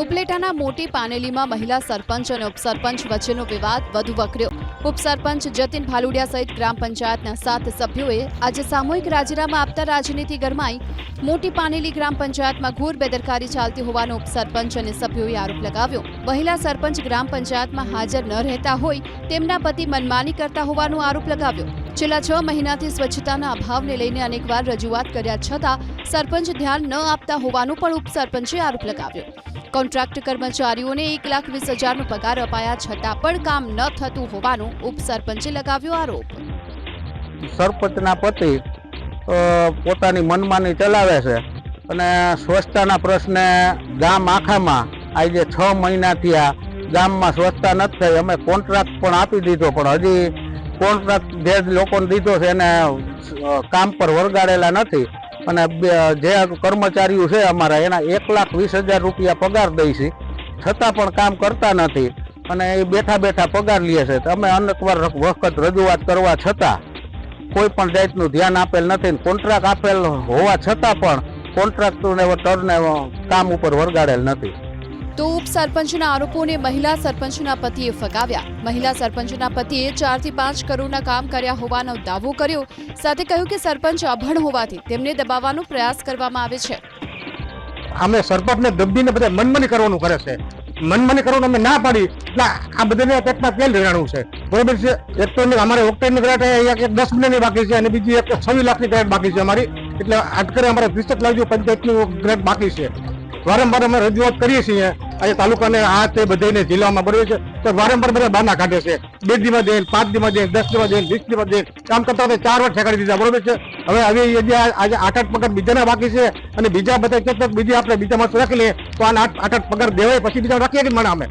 ઉપલેટાના મોટી પાનેલીમાં મહિલા સરપંચ અને ઉપસરપંચ વચ્ચેનો વિવાદ વધુ વકર્યો. ઉપસરપંચ જતીન ભાલુડિયા સહિત ગ્રામ પંચાયતના સાત સભ્યોએ આજે સામૂહિક રાજીનામા આપતા રાજનીતિ ગરમાઈ. મોટી પાનેલી ગ્રામ પંચાયતમાં ઘોર બેદરકારી ચાલતી હોવાનો ઉપસરપંચ અને સભ્યોએ આરોપ લગાવ્યો. મહિલા સરપંચ ગ્રામ પંચાયતમાં હાજર ન રહેતા હોય તેમના પતિ મનમાની કરતા હોવાનો આરોપ લગાવ્યો. છેલ્લા છ મહિનાથી સ્વચ્છતાના અભાવને લઈને અનેકવાર રજૂઆત કર્યા છતાં સરપંચ ધ્યાન ન આપતા હોવાનો પણ ઉપસરપંચે આરોપ લગાવ્યો. કોન્ટ્રાક્ટ કર્મચારીઓને એક લાખ વીસ હજારનો પગાર અપાયા છતાં પણ કામ ન થતું હોવાનો ઉપસરપંચે લગાવ્યો આરોપ. સરપંચના પતિ પોતાની મનમાની ચલાવે છે અને સ્વચ્છતાના પ્રશ્ને ગામ આખામાં આજે છ મહિનાથી આ ગામમાં સ્વચ્છતા નથી થઈ. અમે કોન્ટ્રાક્ટ પણ આપી દીધો, પણ હજી કોન્ટ્રાક્ટ જે લોકોને દીધો છે એને કામ પર વળગાડેલા નથી. અને જે કર્મચારીઓ છે અમારા, એના એક લાખ વીસ હજાર રૂપિયા પગાર દઈ છે. છતાં પણ કામ કરતા નથી અને એ બેઠા બેઠા પગાર લે છે. અમે અનેકવાર વખત રજૂઆત કરવા છતાં કોઈ પણ જાતનું ધ્યાન આપેલ નથી કોન્ટ્રાક્ટ આપેલ હોવા છતાં પણ કોન્ટ્રાક્ટરને ટરને કામ ઉપર વળગાડેલ નથી. તો ઉપસરપંચના આરોપોને મહિલા સરપંચના પતિએ ફગાવ્યા. મહિલા સરપંચના પતિએ ચારથી પાંચ કરોડના કામ કર્યા હોવાનો દાવો કર્યો. સાથે કહ્યું કે સરપંચ અભણ હોવાથી તેમને દબાવવાનો પ્રયાસ કરવામાં આવે છે. અમે સરપંચને દબીને બધા મનમાની કરવાનું કરે છે. મનમાની કરવાનું અમે ના પાડી. એટલે આ બધાને પેટમાં તેલ રેડાણું છે? બરોબર છે? એક તો અમારે ઓક્ટેનની ગ્રાન્ટ એક દસ મહિનાની બાકી છે અને બીજી એક છવ્વીસ લાખની ગ્રાન્ટ બાકી છે અમારી. એટલે અટકરે અમારે ત્રીસ લાખ જેવું પંચાયતની ગ્રાન્ટ બાકી છે. વારંવાર અમે રજૂઆત કરીએ છીએ. આજે તાલુકાને આ તે બધાને જિલ્લામાં બરોબર છે. તો વારંવાર બધા બાના કાઢે છે. બે દિવસ દે પાંચ દિવસ દે દસ દિવસ દે વીસ દિવસ દે કામ કરતા ચાર વાર ઠેકાડી દીધા, બરોબર છે? હવે હવે આજે આઠ આઠ પગાર બીજાના બાકી છે અને બીજા બધા બીજી આપણે બીજા માણસો રાખી લઈએ તો આ આઠ આઠ પગાર દેવાય, પછી બીજા રાખીએ કે મને અમે?